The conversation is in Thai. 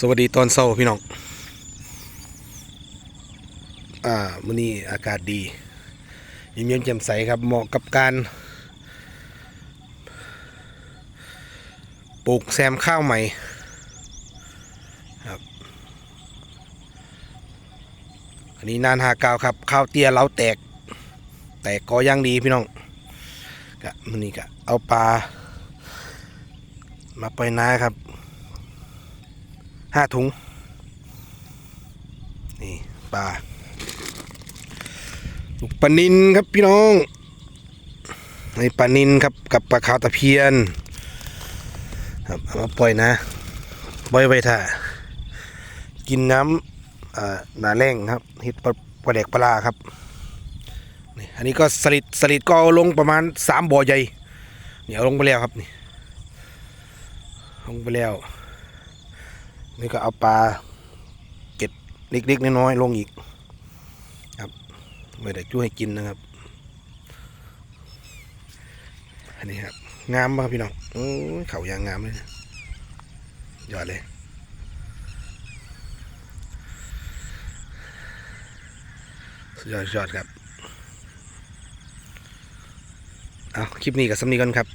สวัสดีตอนเช้าพี่น้อง อ่ามื้อนี้อากาศดียิ้มเย็นแจ่มใสครับ เหมาะกับการปลูกแซมข้าวใหม่ครับ อันนี้นานหากาวครับ ข้าวเตี้ยเล้าแตก แตกกอย่างดีพี่น้องกะมันนี่กะเอาปลามาปล่อยน้าครับ ห้าถุง นี่ปลาลูกปลานินครับพี่น้องนี่ปลานินครับกับปลาขาวตะเพียนครับเอามาปล่อยนะปล่อยไว้ท่ากินน้ำหนาแรงครับเห็ดปลาปลาแดกปลาครับนี่อันนี้ก็สลิดสลิดก็ลงประมาณสามบ่อใหญ่เนี่เอาลงไปแล้วครับนี่ลงไปแล้ว นี่ก็เอาปลาเก็ดเล็กๆน้อยๆลงอีก ครับไม่ได้ช่วยให้กินนะครับ อันนี้ครับ งามมากพี่น้องโอ้ยเขายางงามเลยยอดเลยสุดยอดสุดยอดครับ เอาคลิปนี้กับสำนีกันครับ